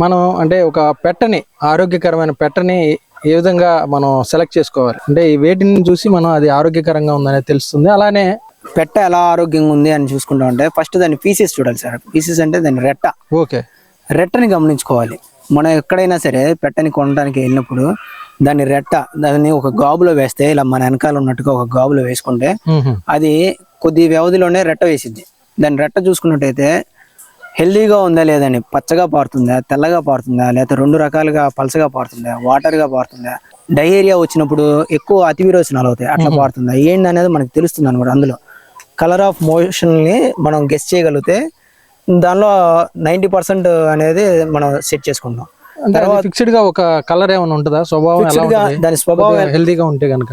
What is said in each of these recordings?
మనం అంటే ఒక పెట్టని ఆరోగ్యకరమైన పెట్టని ఏ విధంగా మనం సెలెక్ట్ చేసుకోవాలి? అంటే ఈ వేటిని చూసి మనం అది ఆరోగ్యకరంగా ఉందనేది తెలుస్తుంది. అలానే పెట్ట ఎలా ఆరోగ్యంగా ఉంది అని చూసుకుంటా ఉంటే ఫస్ట్ దాని పీసెస్ చూడాలి సార్. పీసెస్ అంటే దాని రెట్ట. ఓకే. రెట్టని గమనించుకోవాలి. మనం ఎక్కడైనా సరే పెట్టని కొనడానికి వెళ్ళినప్పుడు దాని రెట్ట దాన్ని ఒక గాబులో వేస్తే ఇలా మన వెనకాల ఉన్నట్టుగా ఒక గాబులో వేసుకుంటే. అది కొద్ది వ్యవధిలోనే రెట్ట వేసిద్ది. దాని రెట్ట చూసుకున్నట్టయితే హెల్దీగా ఉందా లేదని పచ్చగా పారుతుందా తెల్లగా పారుతుందా లేకపోతే రెండు రకాలుగా పలసగా పారుతుందా వాటర్గా పారుతుందా? డయేరియా వచ్చినప్పుడు ఎక్కువ అతివిరోచనాలు అవుతాయి. అట్లా పారుతుందా? ఏంటి అనేది మనకు తెలుస్తుంది అనమాట అందులో. కలర్ ఆఫ్ మోషన్ని మనం గెస్ చేయగలిగితే దానిలో నైంటీ పర్సెంట్ అనేది మనం సెట్ చేసుకుంటాం. అంటే ఫిక్స్డ్గా ఒక కలర్ ఏమైనా ఉంటుందా? స్వభావం దాని స్వభావం హెల్దీగా ఉంటే కనుక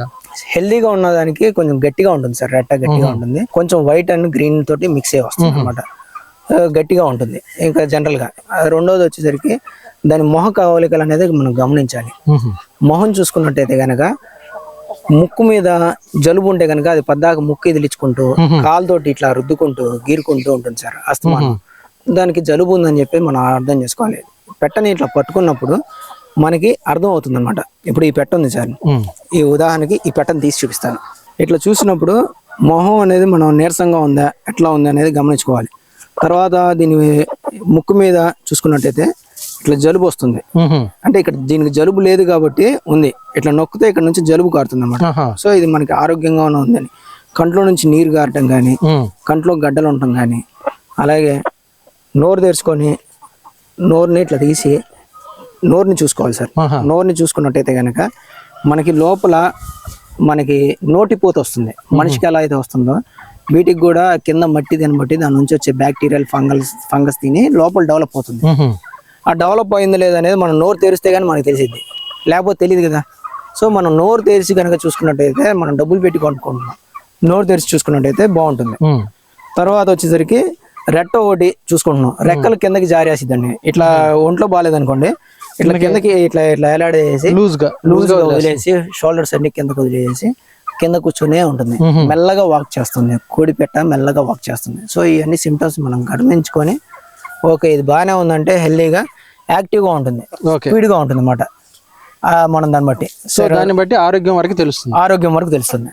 హెల్దీగా ఉన్నదానికి కొంచెం గట్టిగా ఉంటుంది సార్. రెట్ట గట్టిగా ఉంటుంది. కొంచెం వైట్ అండ్ గ్రీన్ తోటి మిక్స్ అయ్యి వస్తుంది అనమాట. గట్టిగా ఉంటుంది. ఇంకా జనరల్గా ఆ రెండోది వచ్చేసరికి దాని మొహ కవలికలు అనేది మనం గమనించాలి. మొహం చూసుకున్నట్టయితే గనక ముక్కు మీద జలుబు ఉంటే గనక అది పద్దాక ముక్కు ఇదిలించుకుంటూ కాలుతోటి ఇట్లా రుద్దుకుంటూ గీరుకుంటూ ఉంటుంది సార్ అస్తమానం. దానికి జలుబు ఉందని చెప్పి మనం అర్థం చేసుకోవాలి. పెట్టని ఇట్లా పట్టుకున్నప్పుడు మనకి అర్థం అవుతుంది అనమాట ఇప్పుడు ఈ పెట్ట ఉంది సార్. ఈ ఉదాహరణకి ఈ పెట్టను తీసి చూపిస్తాను. ఇట్లా చూసినప్పుడు మొహం అనేది మనం నీరసంగా ఉందా ఎట్లా ఉంది అనేది గమనించుకోవాలి. తర్వాత దీని ముక్కు మీద చూసుకున్నట్టయితే ఇట్లా జలుబు వస్తుంది. అంటే ఇక్కడ దీనికి జలుబు లేదు కాబట్టి ఉంది. ఇట్లా నొక్కితే ఇక్కడ నుంచి జలుబు కారుతుంది అనమాట సో ఇది మనకి ఆరోగ్యంగా ఉందని. కంట్లో నుంచి నీరు గారటం కానీ కంట్లో గడ్డలు ఉండటం కానీ అలాగే నోరు తెరుచుకొని నోరుని ఇట్లా తీసి నోరుని చూసుకోవాలి సార్. నోరుని చూసుకున్నట్టయితే కనుక మనకి లోపల మనకి నోటిపోత వస్తుంది. మనిషికి ఎలా అయితే వస్తుందో వీటికి కూడా కింద మట్టి దాన్ని బట్టి దాని నుంచి వచ్చే బ్యాక్టీరియల్ ఫంగల్స్ ఫంగస్ తిని లోపల డెవలప్ అవుతుంది. ఆ డెవలప్ అయిందో లేదనేది మనం నోరు తెరిస్తే కానీ మనకు తెలిసిద్ది. లేకపోతే తెలియదు కదా. సో మనం నోరు తెరిచి కనుక చూసుకున్నట్టయితే మనం డబ్బులు పెట్టి కొనుక్కుంటున్నాం. నోరు తెరిచి చూసుకున్నట్టయితే బాగుంటుంది. తర్వాత వచ్చేసరికి రెట్ట ఒకటి చూసుకుంటున్నాం. రెక్కలు కిందకి జారేసిద్దండి. ఇట్లా ఒంట్లో బాగాలేదనుకోండి ఇట్లా కిందకి ఇట్లా ఇట్లా ఎలాడేసి లూజ్గా లూజ్గా వదిలేసి షోల్డర్స్ అన్ని కిందకు వదిలేసి కింద కూర్చొనే ఉంటుంది. మెల్లగా వాక్ చేస్తుంది. కోడి పెట్ట మెల్లగా వాక్ చేస్తుంది. సో ఇవన్నీ సిమ్టమ్స్ మనం గమనించుకొని ఓకే ఇది బాగానే ఉందంటే హెల్దీగా యాక్టివ్గా ఉంటుంది. ఓకే. స్పీడ్గా ఉంటుంది అనమాట మనం దాన్ని బట్టి. సో దాన్ని బట్టి ఆరోగ్యం వరకు తెలుస్తుంది. ఆరోగ్యం వరకు తెలుస్తుంది.